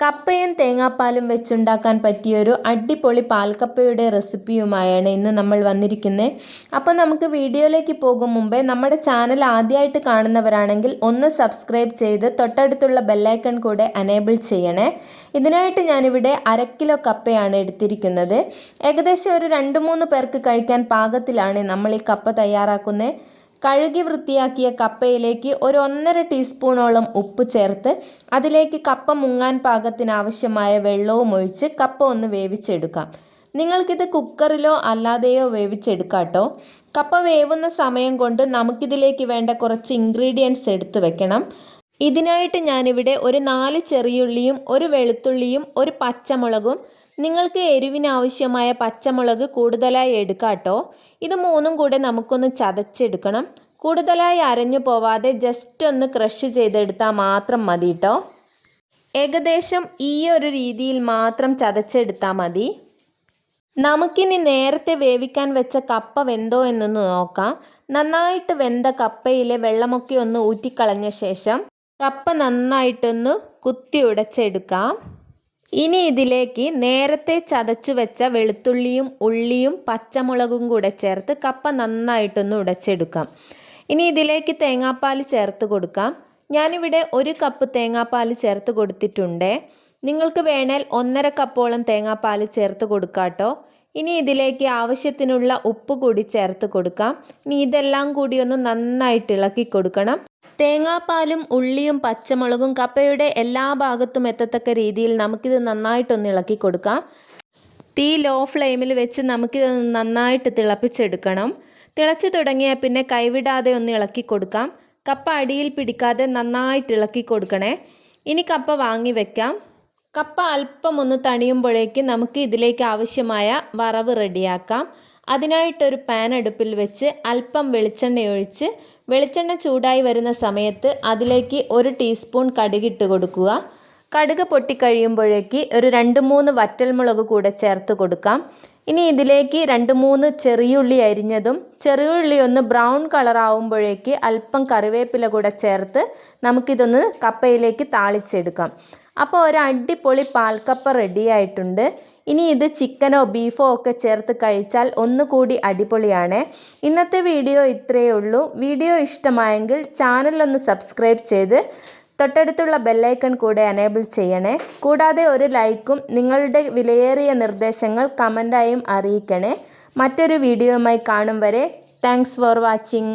കപ്പയും തേങ്ങാപ്പാലും വെച്ചുണ്ടാക്കാൻ പറ്റിയൊരു അടിപൊളി പാൽക്കപ്പയുടെ റെസിപ്പിയുമായാണ് ഇന്ന് നമ്മൾ വന്നിരിക്കുന്നത് അപ്പോൾ നമുക്ക് വീഡിയോയിലേക്ക് പോകും മുമ്പേ നമ്മുടെ ചാനൽ ആദ്യമായിട്ട് കാണുന്നവരാണെങ്കിൽ ഒന്ന് സബ്സ്ക്രൈബ് ചെയ്ത് തൊട്ടടുത്തുള്ള ബെല്ലൈക്കൺ കൂടെ അനേബിൾ ചെയ്യണേ. ഇതിനായിട്ട് ഞാനിവിടെ അര കിലോ കപ്പയാണ് എടുത്തിരിക്കുന്നത്. ഏകദേശം ഒരു രണ്ട് മൂന്ന് പേർക്ക് കഴിക്കാൻ പാകത്തിലാണ് നമ്മൾ ഈ കപ്പ തയ്യാറാക്കുന്നത് കഴുകി വൃത്തിയാക്കിയ കപ്പയിലേക്ക് ഒരു ഒന്നര ടീസ്പൂണോളം ഉപ്പ് ചേർത്ത് അതിലേക്ക് കപ്പ മുങ്ങാൻ പാകത്തിനാവശ്യമായ വെള്ളവും ഒഴിച്ച് കപ്പ ഒന്ന് വേവിച്ചെടുക്കാം. നിങ്ങൾക്കിത് കുക്കറിലോ അല്ലാതെയോ വേവിച്ചെടുക്കാട്ടോ. കപ്പ വേവുന്ന സമയം കൊണ്ട് നമുക്കിതിലേക്ക് വേണ്ട കുറച്ച് ഇൻഗ്രീഡിയൻസ് എടുത്തു വെക്കണം. ഇതിനായിട്ട് ഞാനിവിടെ ഒരു നാല് ചെറിയുള്ളിയും ഒരു വെളുത്തുള്ളിയും ഒരു പച്ചമുളകും നിങ്ങൾക്ക് എരിവിനാവശ്യമായ പച്ചമുളക് കൂടുതലായി എടുക്കാം കേട്ടോ ഇത് മൂന്നും കൂടെ നമുക്കൊന്ന് ചതച്ചെടുക്കണം. കൂടുതലായി അരഞ്ഞു പോവാതെ ജസ്റ്റ് ഒന്ന് ക്രഷ് ചെയ്തെടുത്താൽ മാത്രം മതി കേട്ടോ ഏകദേശം ഈ ഒരു രീതിയിൽ മാത്രം ചതച്ചെടുത്താൽ മതി. നമുക്കിനി നേരത്തെ വേവിക്കാൻ വെച്ച കപ്പ വെന്തോ എന്നൊന്ന് നോക്കാം. നന്നായിട്ട് വെന്ത കപ്പയിലെ വെള്ളമൊക്കെ ഒന്ന് ഊറ്റിക്കളഞ്ഞ ശേഷം കപ്പ നന്നായിട്ടൊന്ന് കുത്തി ഉടച്ചെടുക്കാം. ഇനി ഇതിലേക്ക് നേരത്തെ ചതച്ചു വെച്ച വെളുത്തുള്ളിയും ഉള്ളിയും പച്ചമുളകും കൂടെ ചേർത്ത് കപ്പ നന്നായിട്ടൊന്ന് ഉടച്ചെടുക്കാം. ഇനി ഇതിലേക്ക് തേങ്ങാപ്പാൽ ചേർത്ത് കൊടുക്കാം. ഞാനിവിടെ ഒരു കപ്പ് തേങ്ങാപ്പാൽ ചേർത്ത് കൊടുത്തിട്ടുണ്ട്. നിങ്ങൾക്ക് വേണേൽ ഒന്നര കപ്പോളം തേങ്ങാപ്പാൽ ചേർത്ത് കൊടുക്കാട്ടോ. ഇനി ഇതിലേക്ക് ആവശ്യത്തിനുള്ള ഉപ്പ് കൂടി ചേർത്ത് കൊടുക്കാം. ഇനി ഇതെല്ലാം കൂടി ഒന്ന് നന്നായിട്ട് ഇളക്കി കൊടുക്കണം. തേങ്ങാപ്പാലും ഉള്ളിയും പച്ചമുളകും കപ്പയുടെ എല്ലാ ഭാഗത്തും എത്തത്തക്ക രീതിയിൽ നമുക്കിത് നന്നായിട്ടൊന്ന് ഇളക്കി കൊടുക്കാം. തീ ലോ ഫ്ലെയിമിൽ വെച്ച് നമുക്കിത് നന്നായിട്ട് തിളപ്പിച്ചെടുക്കണം. തിളച്ചു തുടങ്ങിയാൽ പിന്നെ കൈവിടാതെ ഒന്ന് ഇളക്കി കൊടുക്കാം. കപ്പ അടിയിൽ പിടിക്കാതെ നന്നായിട്ട് ഇളക്കി കൊടുക്കണേ. ഇനി കപ്പ വാങ്ങി വെക്കാം. കപ്പ അല്പം ഒന്ന് തണിയുമ്പോഴേക്ക് നമുക്ക് ഇതിലേക്ക് ആവശ്യമായ വറവ് റെഡിയാക്കാം. അതിനായിട്ടൊരു പാൻ അടുപ്പിൽ വെച്ച് അല്പം വെളിച്ചെണ്ണ ഒഴിച്ച് വെളിച്ചെണ്ണ ചൂടായി വരുന്ന സമയത്ത് അതിലേക്ക് ഒരു ടീസ്പൂൺ കടുകിട്ട് കൊടുക്കുക. കടുക് പൊട്ടിക്കഴിയുമ്പോഴേക്ക് ഒരു രണ്ട് മൂന്ന് വറ്റൽമുളക് കൂടെ ചേർത്ത് കൊടുക്കാം. ഇനി ഇതിലേക്ക് രണ്ട് മൂന്ന് ചെറിയുള്ളി അരിഞ്ഞതും ചെറിയുള്ളി ഒന്ന് ബ്രൗൺ കളർ ആവുമ്പോഴേക്ക് അല്പം കറിവേപ്പില കൂടെ ചേർത്ത് നമുക്കിതൊന്ന് കപ്പയിലേക്ക് താളിച്ചെടുക്കാം. അപ്പോൾ ഒരു അടിപൊളി പാൽക്കപ്പ റെഡി ആയിട്ടുണ്ട്. ഇനി ഇത് ചിക്കനോ ബീഫോ ഒക്കെ ചേർത്ത് കഴിച്ചാൽ ഒന്നുകൂടി അടിപൊളിയാണ്. ഇന്നത്തെ വീഡിയോ ഇത്രയേ ഉള്ളൂ. വീഡിയോ ഇഷ്ടമായെങ്കിൽ ചാനലൊന്ന് സബ്സ്ക്രൈബ് ചെയ്ത് തൊട്ടടുത്തുള്ള ബെല്ലൈക്കൺ കൂടെ അനേബിൾ ചെയ്യണേ. കൂടാതെ ഒരു ലൈക്കും നിങ്ങളുടെ വിലയേറിയ നിർദ്ദേശങ്ങൾ കമന്റായും അറിയിക്കണേ. മറ്റൊരു വീഡിയോയുമായി കാണും വരെ. Thanks for watching